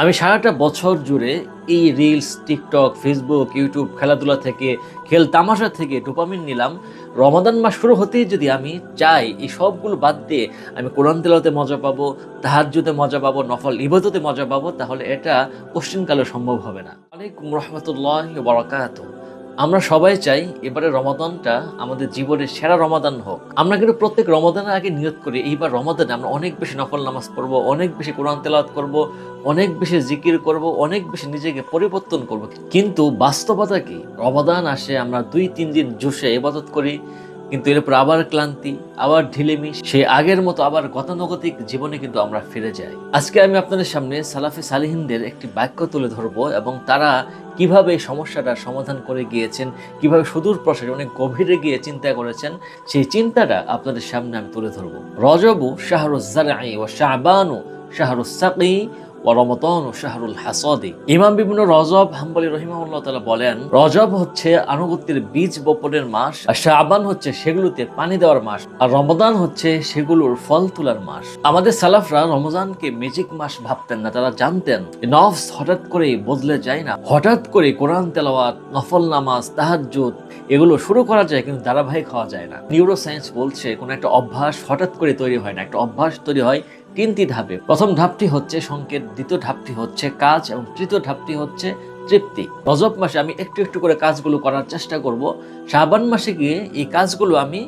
আমি সারাটা বছর জুড়ে এই রিলস টিকটক ফেসবুক ইউটিউব খেলাধুলা থেকে, খেল তামাশা থেকে ডোপামিন নিলাম। রমাদান মাস শুরু হতেই যদি আমি চাই, এই সবগুলো বাদ দিয়ে আমি কোরআন তেলাতে মজা পাবো তাহাজুতে মজা পাবো, নফল ইবাদতে মজা পাবো, তাহলে এটা কোশ্চিনকালে সম্ভব হবে না। আলাইকুম রহমতুল্লাহ বরাকাত আমরা সবাই চাই এবারে রমাদানটা আমাদের জীবনের সেরা রমাদান হোক। আমরা কিন্তু প্রত্যেক রমাদানের আগে নিয়ত করি, এইবার রমাদানে আমরা অনেক বেশি নফল নামাজ পড়ব, অনেক বেশি কোরআন তেলাত করব, অনেক বেশি জিকির করব, অনেক বেশি নিজেকে পরিবর্তন করব। কিন্তু বাস্তবতা কি? রমাদান আসে, আমরা দুই তিন দিন জোশে ইবাদত করি কিন্তু এরপর আবার ক্লান্তি, আবার ঢিলেমি সে আগের মতো আবার গতানুগতিক জীবনে কিন্তু আমরা ফিরে যাই। আজকে আমি আপনাদের সামনে সালাফি সালিহিনদের একটি বাক্য তুলে ধরবো এবং তারা কীভাবে এই সমস্যাটার সমাধান করে গিয়েছেন, কীভাবে সুদূর প্রসারে অনেক গভীরে গিয়ে চিন্তা করেছেন, সেই চিন্তাটা আপনাদের সামনে আমি তুলে ধরবো। রজবু শাহরুজ ও শাহবানু শাহরুজ সাকি রমতন ও শাহরুল হাসদি। ইমাম রজব হাম্বলি বলেন, রজব হচ্ছে আনুগত্যের বীজ বপনের মাস, আর শাহবান হচ্ছে সেগুলোতে পানি দেওয়ার মাস, আর রমদান হচ্ছে সেগুলোর ফল তোলার মাস। আমাদের সালাফরা রমজানকে মাস ভাবতেন না, তারা জানতেন নফস হঠাৎ করেই বদলে যায় না। হঠাৎ করে কোরআন তেলাওয়াত, নফল নামাজ, তাহাজ্জুদ, এগুলো শুরু করা যায়, কিন্তু ধারাবাহিক হওয়া যায় না। নিউরো সায়েন্স বলছে, কোনো একটা অভ্যাস হঠাৎ করে তৈরি হয় না। একটা অভ্যাস তৈরি হয় তিনটি ধাপে। প্রথম ধাপটি হচ্ছে সংকেত, দ্বিতীয় ধাপটি হচ্ছে কাজ এবং তৃতীয় ধাপটি হচ্ছে তৃপ্তি। রজব মাসে আমি একটু একটু করে কাজগুলো করার চেষ্টা করব। শাবান মাসে গিয়ে এই কাজগুলো আমি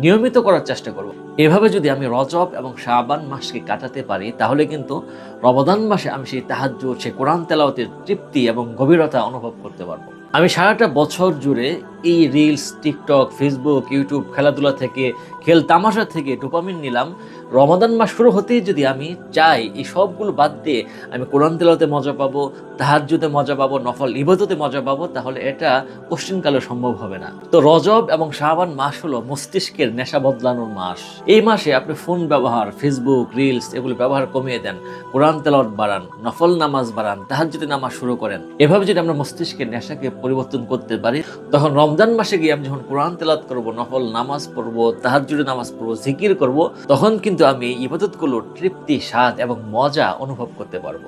নিয়মিত করার চেষ্টা করব। এভাবে যদি আমি রজব এবং শাবান মাসকে কাটাতে পারি, তাহলে কিন্তু রমদান মাসে আমি সেই তাহাজ্জুদ, সেই কোরআন তেলাওয়াতের তৃপ্তি এবং গভীরতা অনুভব করতে পারব। আমি সারাটা বছর জুড়ে এই রিলস টিকটক ফেসবুক ইউটিউব খেলাধুলা থেকে, খেল তামাশা থেকে ডোপামিন নিলাম। রমাদান মাস শুরু হতেই যদি আমি চাই, এই সবগুলো বাদ দিয়ে আমি কোরআন তেলাতে মজা পাবো, তাহাজ্জুদে মজা পাবো, নফল ইবাদতে মজা পাবো, তাহলে এটা কোশ্চিনকালে সম্ভব হবে না। তো রজব এবং শাহবান মাস হলো মস্তিষ্কের নেশা বদলানোর মাস। এই মাসে আপনি ফোন ব্যবহার ফেসবুক রিলস এগুলো ব্যবহার কমিয়ে দেন, কোরআন তেলাওয়াত বাড়ান, নফল নামাজ বাড়ান, তাহাজ্জুদে নামাজ শুরু করেন। এভাবে যদি আমরা মস্তিষ্কের নেশাকে পরিবর্তন করতে পারি, তখন রমজান মাসে গিয়ে আমি যখন কোরআন তেলাত করব, নফল নামাজ পড়ব, তাহাজ্জুদে নামাজ পড়ব, জিকির করব, তখন কিন্তু আমি ইবাদতগুলোর তৃপ্তি, স্বাদ এবং মজা অনুভব করতে পারব।